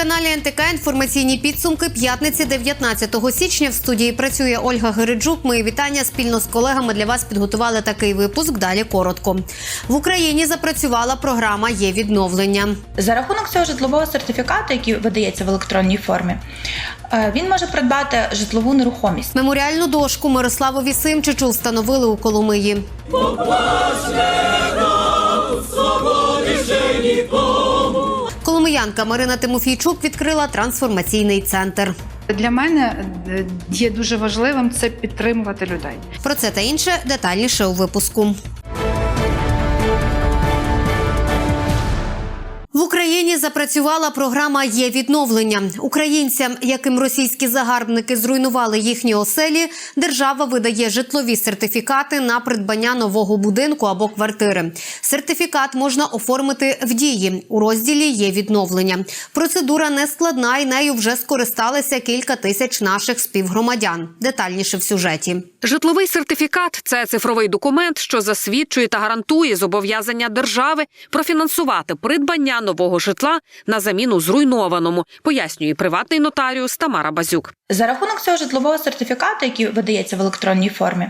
телеканалі НТК інформаційні підсумки п'ятниці 19 січня. В студії працює Ольга Гириджук. Мої вітання спільно з колегами для вас підготували такий випуск. Далі коротко. В Україні запрацювала програма Є відновлення. За рахунок цього житлового сертифікату, який видається в електронній формі, е, він може придбати житлову нерухомість. Меморіальну дошку Мирославові Симчичу встановили у Коломиї. Коломиянка Марина Тимофійчук відкрила трансформаційний центр. Для мене е, є дуже важливим це підтримувати людей. Про це та інше детальніше у випуску. В Україні запрацювала програма Є відновлення. Українцям, яким російські загарбники зруйнували їхні оселі, держава видає житлові сертифікати на придбання нового будинку або квартири. Сертифікат можна оформити в дії. У розділі є відновлення. Процедура не складна і нею вже скористалися кілька тисяч наших співгромадян. Детальніше в сюжеті. Житловий сертифікат це цифровий документ, що засвідчує та гарантує зобов'язання держави профінансувати придбання нового житла на заміну зруйнованому, пояснює приватний нотаріус Тамара Базюк. За рахунок цього житлового сертифікату, який видається в електронній формі,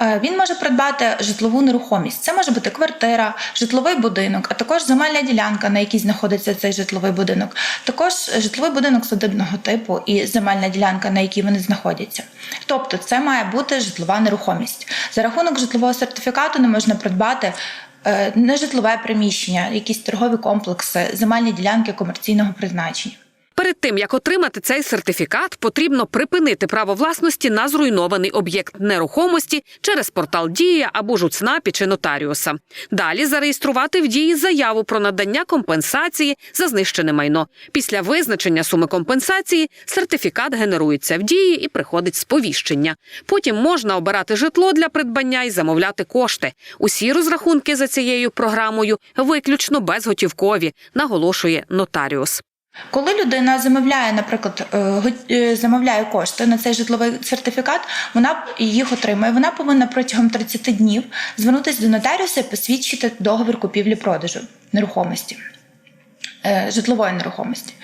е, він може придбати житлову нерухомість. Це може бути квартира, житловий будинок, а також земельна ділянка, на якій знаходиться цей житловий будинок, також житловий будинок садибного типу і земельна ділянка, на якій вони знаходяться. Тобто, це має бути житлова нерухомість. За рахунок житлового сертифікату не можна придбати. Е, Нежитлове приміщення, якісь торгові комплекси, земельні ділянки комерційного призначення. Перед тим як отримати цей сертифікат, потрібно припинити право власності на зруйнований об'єкт нерухомості через портал Дія або ж у ЦНАПі чи нотаріуса. Далі зареєструвати в дії заяву про надання компенсації за знищене майно. Після визначення суми компенсації сертифікат генерується в дії і приходить сповіщення. Потім можна обирати житло для придбання і замовляти кошти. Усі розрахунки за цією програмою виключно безготівкові, наголошує нотаріус. Коли людина замовляє, наприклад, е, е, замовляє кошти на цей житловий сертифікат, вона їх отримує. Вона повинна протягом 30 днів звернутися до нотаріуса і посвідчити договір купівлі-продажу нерухомості, е, житлової нерухомості.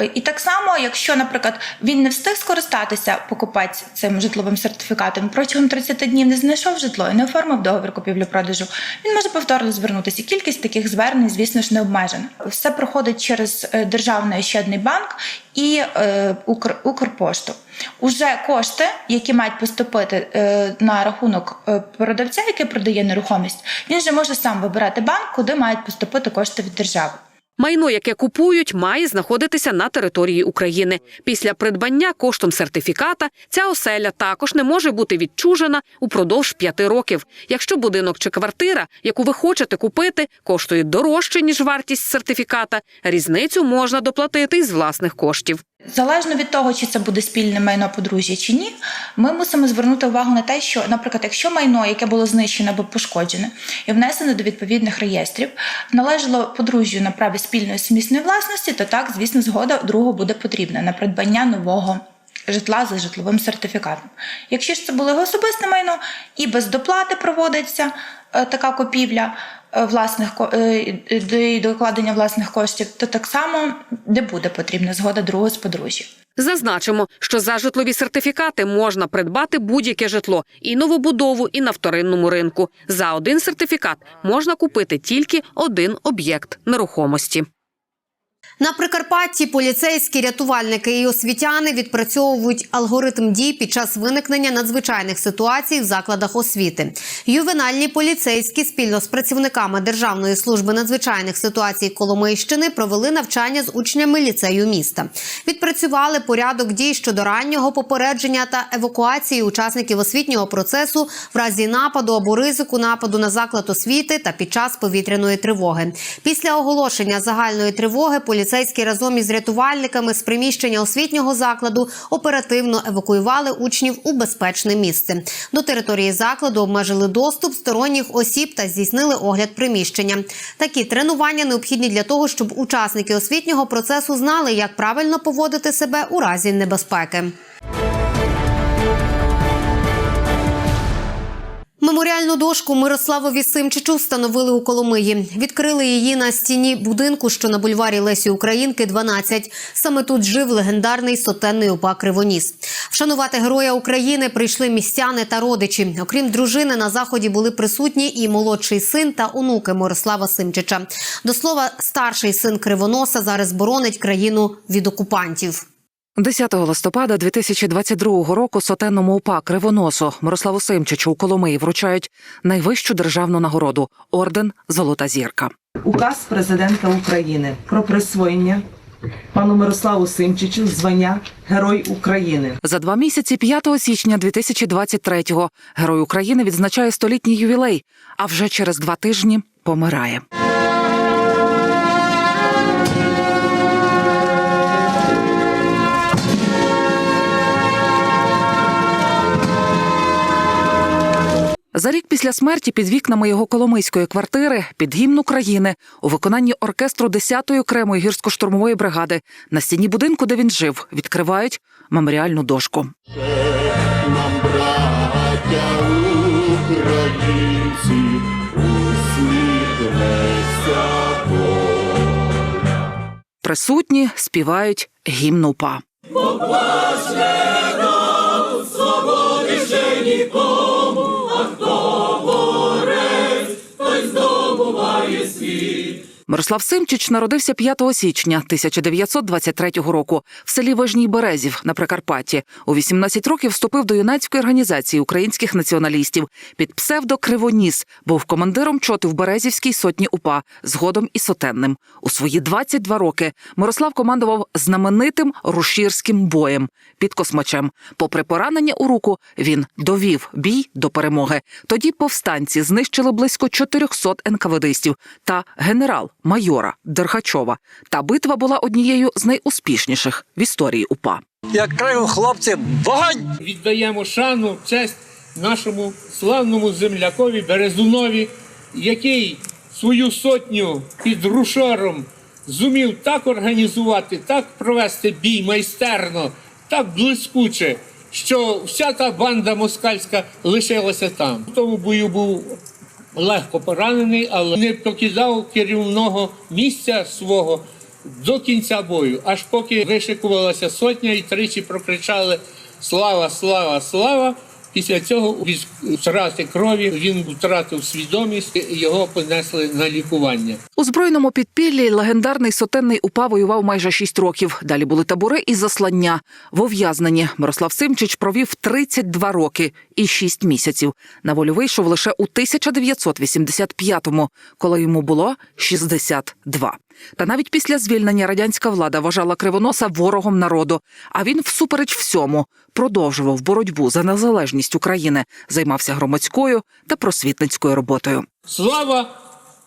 Е, І так само, якщо, наприклад, він не встиг скористатися покупець цим житловим сертифікатом, протягом 30 днів не знайшов житло і не оформив договір купівлі-продажу, він може повторно звернутися. Кількість таких звернень, звісно ж, не обмежена. Все проходить через е, Державний ощадний банк і е, Укр, Укрпошту. Уже кошти, які мають поступити е, на рахунок е, продавця, який продає нерухомість, він вже може сам вибирати банк, куди мають поступити кошти від держави. Майно, яке купують, має знаходитися на території України. Після придбання коштом сертифіката ця оселя також не може бути відчужена упродовж п'яти років. Якщо будинок чи квартира, яку ви хочете купити, коштує дорожче ніж вартість сертифіката, різницю можна доплатити із власних коштів. Залежно від того, чи це буде спільне майно подружжя чи ні, ми мусимо звернути увагу на те, що, наприклад, якщо майно, яке було знищене або пошкоджене і внесено до відповідних реєстрів, належало подружжю на праві спільної сумісної власності, то так, звісно, згода другого буде потрібна на придбання нового. Житла за житловим сертифікатом. Якщо ж це було його особисте майно і без доплати проводиться така купівля е, власних е, і докладення власних коштів, то так само не буде потрібна згода другого з подружжя. Зазначимо, що за житлові сертифікати можна придбати будь-яке житло і новобудову, і на вторинному ринку. За один сертифікат можна купити тільки один об'єкт нерухомості. На Прикарпатті поліцейські рятувальники і освітяни відпрацьовують алгоритм дій під час виникнення надзвичайних ситуацій в закладах освіти. Ювенальні поліцейські спільно з працівниками Державної служби надзвичайних ситуацій Коломийщини провели навчання з учнями ліцею міста. Відпрацювали порядок дій щодо раннього попередження та евакуації учасників освітнього процесу в разі нападу або ризику нападу на заклад освіти та під час повітряної тривоги. Після оголошення загальної тривоги поліцейські разом із рятувальниками з приміщення освітнього закладу оперативно евакуювали учнів у безпечне місце. До території закладу обмежили доступ сторонніх осіб та здійснили огляд приміщення. Такі тренування необхідні для того, щоб учасники освітнього процесу знали, як правильно поводити себе у разі небезпеки. Меморіальну дошку Мирославові Симчичу встановили у Коломиї. Відкрили її на стіні будинку, що на бульварі Лесі Українки, 12. Саме тут жив легендарний сотенний упа Кривоніс. Вшанувати героя України прийшли містяни та родичі. Окрім дружини, на заході були присутні і молодший син та онуки Мирослава Симчича. До слова, старший син Кривоноса зараз боронить країну від окупантів. 10 листопада 2022 року сотенному УПА Кривоносу Мирославу Симчичу у Коломиї вручають найвищу державну нагороду орден Золота зірка. Указ президента України про присвоєння пану Мирославу Симчичу звання Герой України. За два місяці 5 січня 2023-го Герой України відзначає столітній ювілей, а вже через два тижні помирає. За рік після смерті під вікнами його коломийської квартири під гімн України у виконанні оркестру 10-ї окремої гірсько-штурмової бригади на стіні будинку, де він жив, відкривають меморіальну дошку. нам, браття українці. Присутні співають гімн УПА. Мирослав Симчич народився 5 січня 1923 року в селі Вижній Березів на Прикарпатті. У 18 років вступив до юнацької організації українських націоналістів під псевдо Кривоніс. Був командиром чоти в Березівській сотні УПА, згодом і сотенним. У свої 22 роки Мирослав командував знаменитим рушірським боєм під Космачем. Попри поранення у руку, він довів бій до перемоги. Тоді повстанці знищили близько 400 НКВДистів та генерал-майора Дерхачова. Та битва була однією з найуспішніших в історії УПА. Як кажуть хлопці, вогонь! віддаємо шану, честь нашому славному землякові Березунові, який свою сотню під рушором зумів так організувати, так провести бій майстерно, так блискуче, що вся та банда москальська лишилася там. В тому бою був легко поранений, але не покидав керівного місця свого до кінця бою, аж поки вишикувалася сотня і тричі прокричали Слава, слава, слава! Після цього від втрати крові він втратив свідомість і його понесли на лікування. У збройному підпіллі легендарний сотенний УПА воював майже 6 років. Dалі були табори і заслання. В ув'язненні Мирослав Симчич провів 32 роки і 6 місяців. На волю вийшов лише у 1985-му, коли йому було 62. Та навіть після звільнення радянська влада вважала Кривоноса ворогом народу. А він, всупереч всьому, продовжував боротьбу за незалежність України, займався громадською та просвітницькою роботою. Слава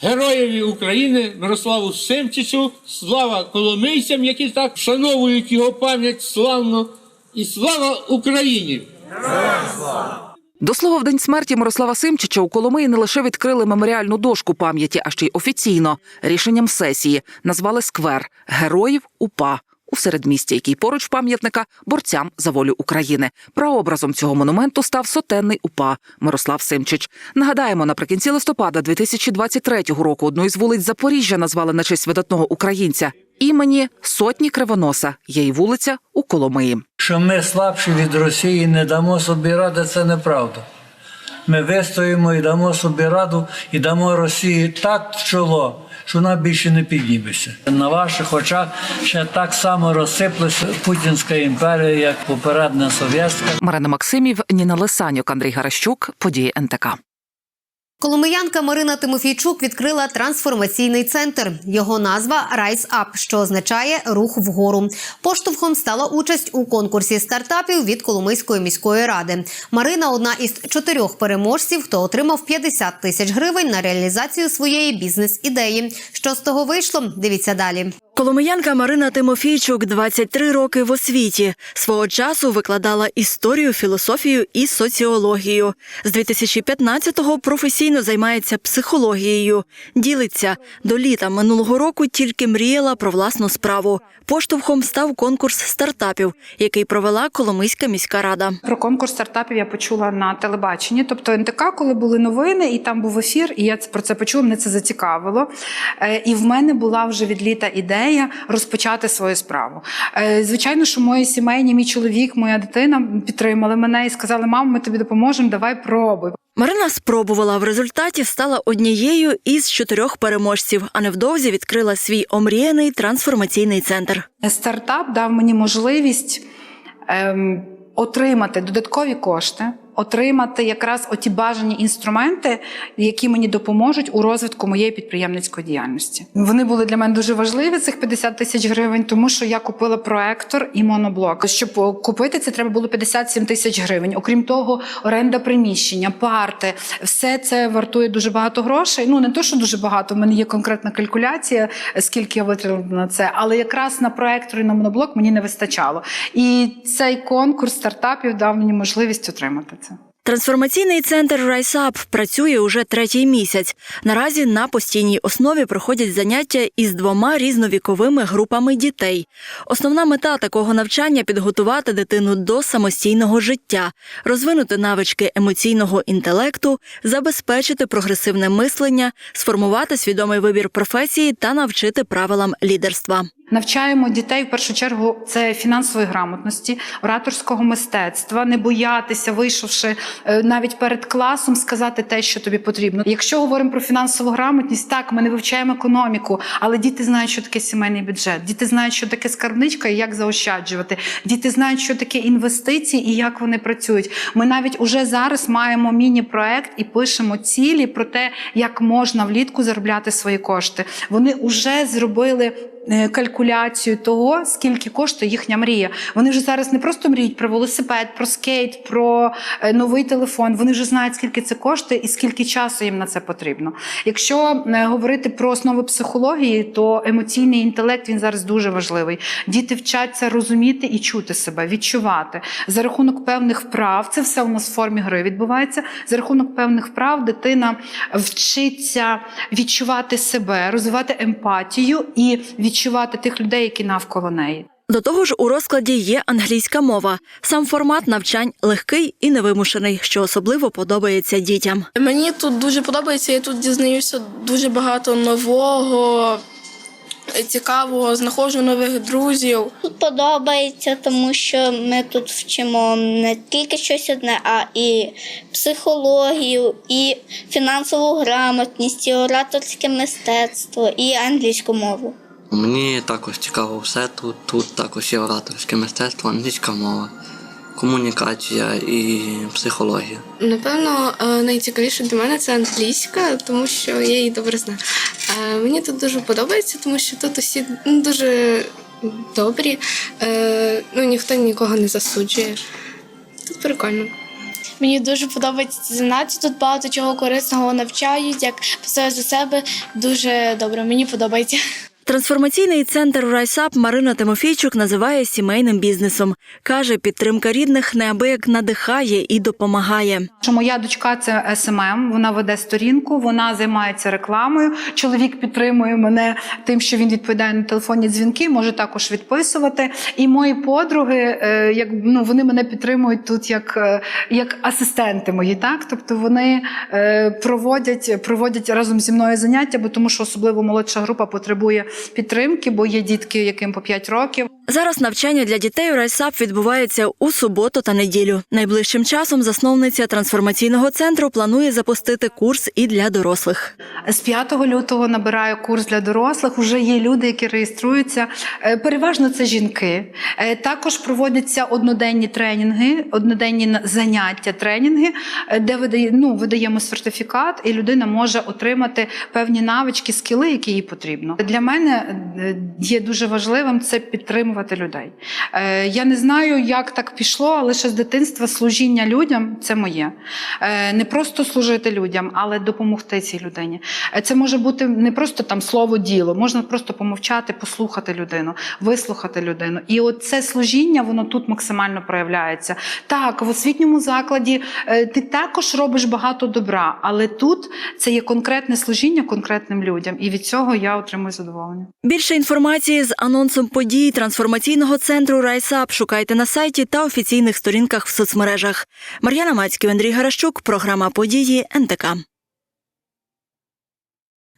героєві України Мирославу Семчичу, слава коломийцям, які так вшановують його пам'ять славно, і слава Україні! До слова, в день смерті Мирослава Симчича у Коломиї не лише відкрили меморіальну дошку пам'яті, а ще й офіційно рішенням сесії назвали сквер Героїв УПА у середмісті, який поруч пам'ятника борцям за волю України. Прообразом цього монументу став сотенний УПА Мирослав Симчич. Нагадаємо, наприкінці листопада 2023 року одну із вулиць Запоріжжя назвали на честь видатного українця. Імені сотні Кривоноса є й вулиця у Коломиї. Що ми слабші від Росії не дамо собі ради, це неправда. Ми вистоїмо і дамо собі раду, і дамо Росії так в чоло, що вона більше не підніметься. На ваших очах ще так само розсиплеться Путінська імперія, як попередня совєтська. Марина Максимів, Ніна Лисанюк, Андрій Гаращук. Події НТК. Коломиянка Марина Тимофійчук відкрила трансформаційний центр. Його назва Rise Up, що означає рух вгору. Поштовхом стала участь у конкурсі стартапів від Коломийської міської ради. Марина одна із чотирьох переможців, хто отримав 50 тисяч гривень на реалізацію своєї бізнес-ідеї. Що з того вийшло? Дивіться далі. Коломиянка Марина Тимофійчук 23 роки в освіті. Свого часу викладала історію, філософію і соціологію. З 2015-го професійно займається психологією. Ділиться до літа минулого року тільки мріяла про власну справу. Поштовхом став конкурс стартапів, який провела Коломийська міська рада. Про конкурс стартапів я почула на телебаченні, тобто НТК, коли були новини, і там був ефір, і я про це почула. Мене це зацікавило. Е, І в мене була вже від літа ідея розпочати свою справу. Е, Звичайно, що мої сімейні, мій чоловік, моя дитина підтримали мене і сказали: мамо, ми тобі допоможемо, давай пробуй. Марина спробувала в результаті стала однією із чотирьох переможців, а невдовзі відкрила свій омріяний трансформаційний центр. Стартап дав мені можливість ем, отримати додаткові кошти, отримати якраз оті бажані інструменти, які мені допоможуть у розвитку моєї підприємницької діяльності. Вони були для мене дуже важливі, цих 50 тисяч гривень, тому що я купила проектор і моноблок. Щоб купити це, треба було 57 тисяч гривень. Окрім того, оренда приміщення, парти, все це вартує дуже багато грошей. Ну не то, що дуже багато. в мене є конкретна калькуляція, скільки я витратила на це, але якраз на проектор і на моноблок мені не вистачало. І цей конкурс стартапів дав мені можливість отримати. Трансформаційний центр RiseUp працює уже третій місяць. Наразі на постійній основі проходять заняття із двома різновіковими групами дітей. Основна мета такого навчання підготувати дитину до самостійного життя, розвинути навички емоційного інтелекту, забезпечити прогресивне мислення, сформувати свідомий вибір професії та навчити правилам лідерства. Навчаємо дітей в першу чергу це фінансової грамотності, ораторського мистецтва, не боятися, вийшовши е, навіть перед класом, сказати те, що тобі потрібно. Якщо говоримо про фінансову грамотність, так ми не вивчаємо економіку, але діти знають, що таке сімейний бюджет. Діти знають, що таке скарбничка і як заощаджувати. Діти знають, що таке інвестиції і як вони працюють. Ми навіть уже зараз маємо міні-проект і пишемо цілі про те, як можна влітку заробляти свої кошти. Вони вже зробили калькуляцію того, скільки коштує їхня мрія. Вони вже зараз не просто мріють про велосипед, про скейт, про е, новий телефон. Вони вже знають, скільки це коштує і скільки часу їм на це потрібно. Якщо е, говорити про основи психології, то емоційний інтелект він зараз дуже важливий. Діти вчаться розуміти і чути себе, відчувати за рахунок певних вправ. Це все у нас в формі гри відбувається. За рахунок певних вправ дитина вчиться відчувати себе, розвивати емпатію і відчувати тих людей, які навколо неї. До того ж, у розкладі є англійська мова. Сам формат навчань легкий і невимушений, що особливо подобається дітям. Мені тут дуже подобається, я тут дізнаюся дуже багато нового, цікавого, знаходжу нових друзів. Тут подобається, тому що ми тут вчимо не тільки щось одне, а і психологію, і фінансову грамотність, і ораторське мистецтво, і англійську мову. Мені також цікаво все тут. Тут також є ораторське мистецтво, англійська мова, комунікація і психологія. Напевно, е, найцікавіше для мене це англійська, тому що я її добре знаю. Е, Мені тут дуже подобається, тому що тут усі ну, дуже добрі, Е, ну ніхто нікого не засуджує. Тут прикольно. Мені дуже подобається ці заняття. Тут багато чого корисного навчають, як все за себе дуже добре. Мені подобається. Трансформаційний центр RiseUp Марина Тимофійчук називає сімейним бізнесом. Каже, підтримка рідних неабияк надихає і допомагає. Що моя дочка це СММ, вона веде сторінку, вона займається рекламою. Чоловік підтримує мене тим, що він відповідає на телефонні дзвінки, може також відписувати. І мої подруги, е, як ну вони мене підтримують тут як, е, як асистенти мої, так тобто вони е, проводять, проводять разом зі мною заняття, бо тому що особливо молодша група потребує підтримки, бо є дітки, яким по 5 років. Зараз навчання для дітей у RiseUp відбувається у суботу та неділю. Найближчим часом засновниця трансформаційного центру планує запустити курс і для дорослих. З 5 лютого набираю курс для дорослих. Уже є люди, які реєструються. Е, Переважно це жінки. Е, Також проводяться одноденні тренінги, одноденні заняття, тренінги, е, де видає, ну, видаємо сертифікат, і людина може отримати певні навички, скіли, які їй потрібно. Для мене є дуже важливим це підтримувати підтримувати людей. Е, я не знаю, як так пішло, але ще з дитинства служіння людям це моє. Е, не просто служити людям, але допомогти цій людині. Е, це може бути не просто там слово діло, можна просто помовчати, послухати людину, вислухати людину. І от це служіння, воно тут максимально проявляється. Так, в освітньому закладі ти також робиш багато добра, але тут це є конкретне служіння конкретним людям, і від цього я отримую задоволення. Більше інформації з анонсом подій трансформаційного центру Райсап шукайте на сайті та офіційних сторінках в соцмережах. Мар'яна Мацьків, Андрій Гаращук, програма події НТК.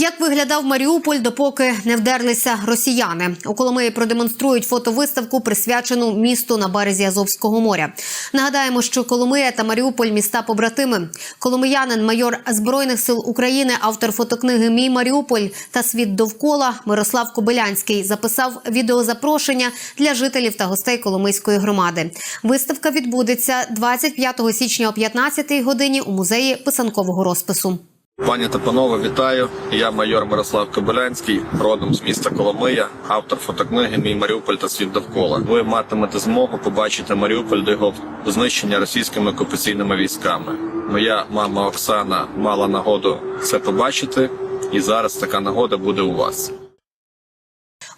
Як виглядав Маріуполь, допоки не вдерлися росіяни? У Коломиї продемонструють фотовиставку, присвячену місту на березі Азовського моря. Нагадаємо, що Коломия та Маріуполь міста побратими. Коломиянин, майор збройних сил України, автор фотокниги Мій Маріуполь та світ довкола Мирослав Кобилянський записав відеозапрошення для жителів та гостей Коломийської громади. Виставка відбудеться 25 січня о 15 годині у музеї писанкового розпису. Пані та панове, вітаю. Я майор Мирослав Кобилянський, родом з міста Коломия, автор фотокниги Мій Маріуполь та світ довкола. Ви матимете змогу побачити Маріуполь до його знищення російськими окупаційними військами. Моя мама Оксана мала нагоду це побачити, і зараз така нагода буде у вас.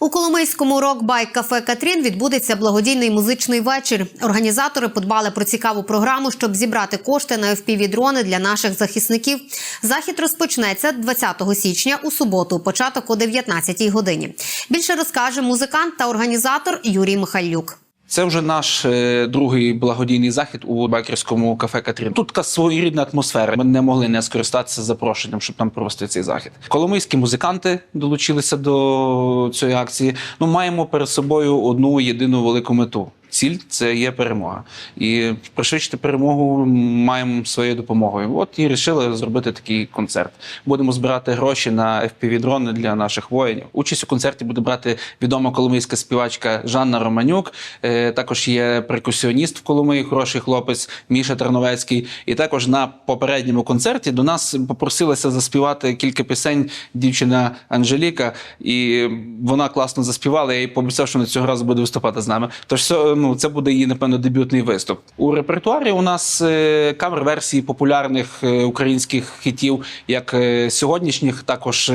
У Коломийському рок-байк кафе Катрін відбудеться благодійний музичний вечір. Організатори подбали про цікаву програму, щоб зібрати кошти на FPV-дрони для наших захисників. Захід розпочнеться 20 січня у суботу, початок о 19 годині. Більше розкаже музикант та організатор Юрій Михайлюк. Це вже наш е, другий благодійний захід у байкерському кафе Катрін. Тут така своєрідна атмосфера. Ми не могли не скористатися запрошенням, щоб там провести цей захід. Коломийські музиканти долучилися до цієї акції. Ну маємо перед собою одну єдину велику мету. Ціль це є перемога, і пришвидшити перемогу маємо своєю допомогою. От і вирішили зробити такий концерт. Будемо збирати гроші на FPV-дрони для наших воїнів. Участь у концерті буде брати відома коломийська співачка Жанна Романюк. Е, також є перкусіоніст в Коломиї, хороший хлопець Міша Терновецький. І також на попередньому концерті до нас попросилася заспівати кілька пісень дівчина Анжеліка, і вона класно заспівала. Я їй пообіцяв, що на цього разу буде виступати з нами. Тож все, ну це буде її напевно дебютний виступ. У репертуарі у нас е, кавер-версії популярних е, українських хітів, як е, сьогоднішніх, також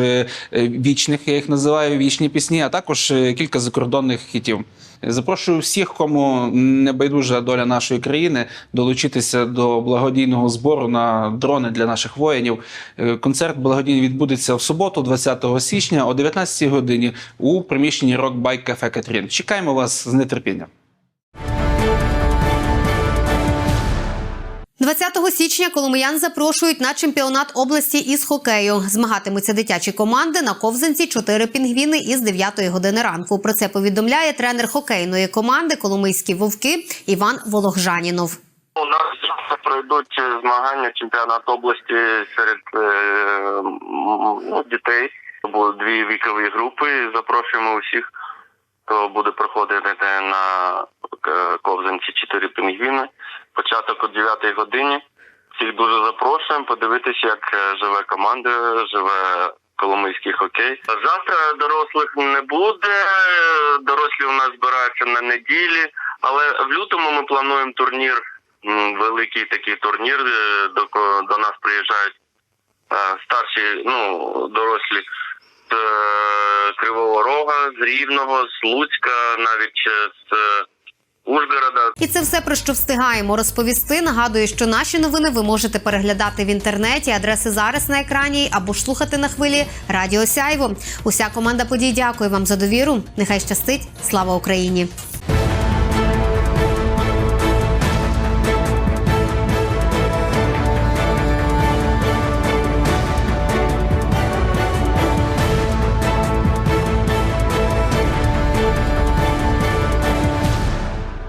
вічних, я їх називаю вічні пісні, а також кілька закордонних хітів. Запрошую всіх, кому не байдужа доля нашої країни, долучитися до благодійного збору на дрони для наших воїнів. Концерт благодійний відбудеться в суботу, 20 січня о 19 годині у приміщенні Rock Bike Cafe Катрін. Чекаємо вас з нетерпінням. 20 січня коломиян запрошують на чемпіонат області із хокею. Змагатимуться дитячі команди на ковзанці чотири пінгвіни із 9 години ранку. Про це повідомляє тренер хокейної команди Коломийські вовки Іван Вологжанінов. У нас пройдуть змагання чемпіонат області серед е, ну, дітей. Будуть дві вікові групи. Запрошуємо усіх, хто буде проходити на е, ковзанці чотири пінгвіни. Початок о 9 годині. Всіх дуже запрошуємо подивитися, як е, живе команда, живе коломийський хокей. Завтра дорослих не буде. Дорослі у нас збираються на неділі, але в лютому ми плануємо турнір. Великий такий турнір. е, До, до нас приїжджають е, старші, ну, дорослі з Кривого Рога, з Рівного, з Луцька, навіть з Ужгорода. І це все про що встигаємо розповісти. Нагадую, що наші новини ви можете переглядати в інтернеті. Адреси зараз на екрані або ж слухати на хвилі Радіо Сяйво. Уся команда подій дякує вам за довіру. Нехай щастить. Слава Україні!